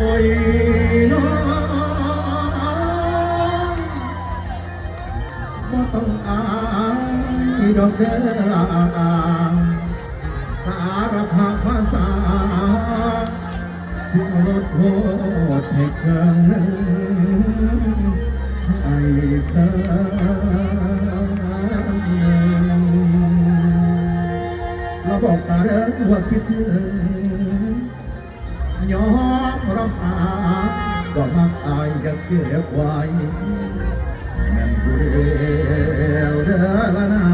อม่ต้องอายกเด้สารพัดภาษาสิลดโทษให้ครั้งหนึ่งให้คำหนึ่งเราบอกสารว่าคิดถึง ยอมรับสาดอกมักอายก็เก็บไว้แม้เดียวเด้อละนา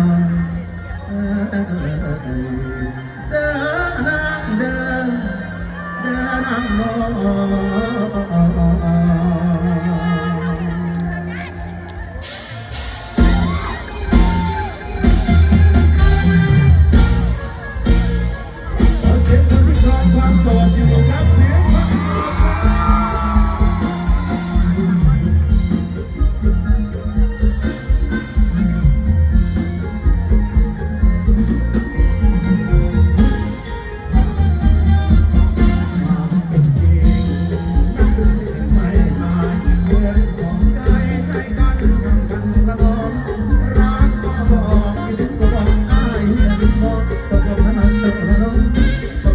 เด้อนางเดินเด้อนางน้อง love.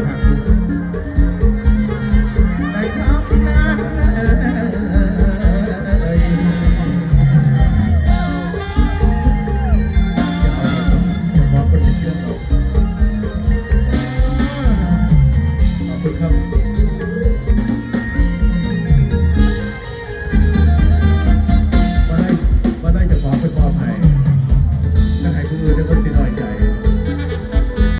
Yeah.